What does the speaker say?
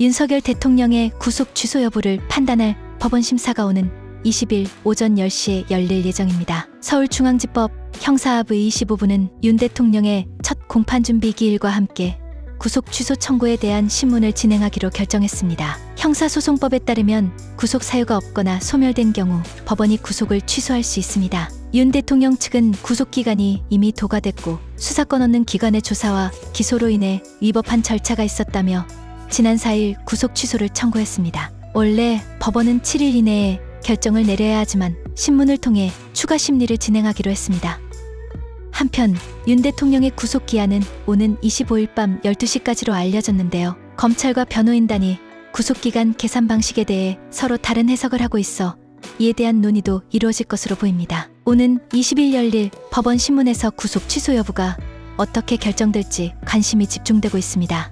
윤석열 대통령의 구속 취소 여부를 판단할 법원 심사가 오는 20일 오전 10시에 열릴 예정입니다. 서울중앙지법 형사부 25부는 윤 대통령의 첫 공판 준비 기일과 함께 구속 취소 청구에 대한 신문을 진행하기로 결정했습니다. 형사소송법에 따르면 구속 사유가 없거나 소멸된 경우 법원이 구속을 취소할 수 있습니다. 윤 대통령 측은 구속 기간이 이미 도과됐고 수사권 얻는 기관의 조사와 기소로 인해 위법한 절차가 있었다며 지난 4일 구속 취소를 청구했습니다. 원래 법원은 7일 이내에 결정을 내려야 하지만 신문을 통해 추가 심리를 진행하기로 했습니다. 한편 윤 대통령의 구속 기한은 오는 25일 밤 12시까지로 알려졌는데요. 검찰과 변호인단이 구속 기간 계산 방식에 대해 서로 다른 해석을 하고 있어 이에 대한 논의도 이루어질 것으로 보입니다. 오는 20일 열릴 법원 신문에서 구속 취소 여부가 어떻게 결정될지 관심이 집중되고 있습니다.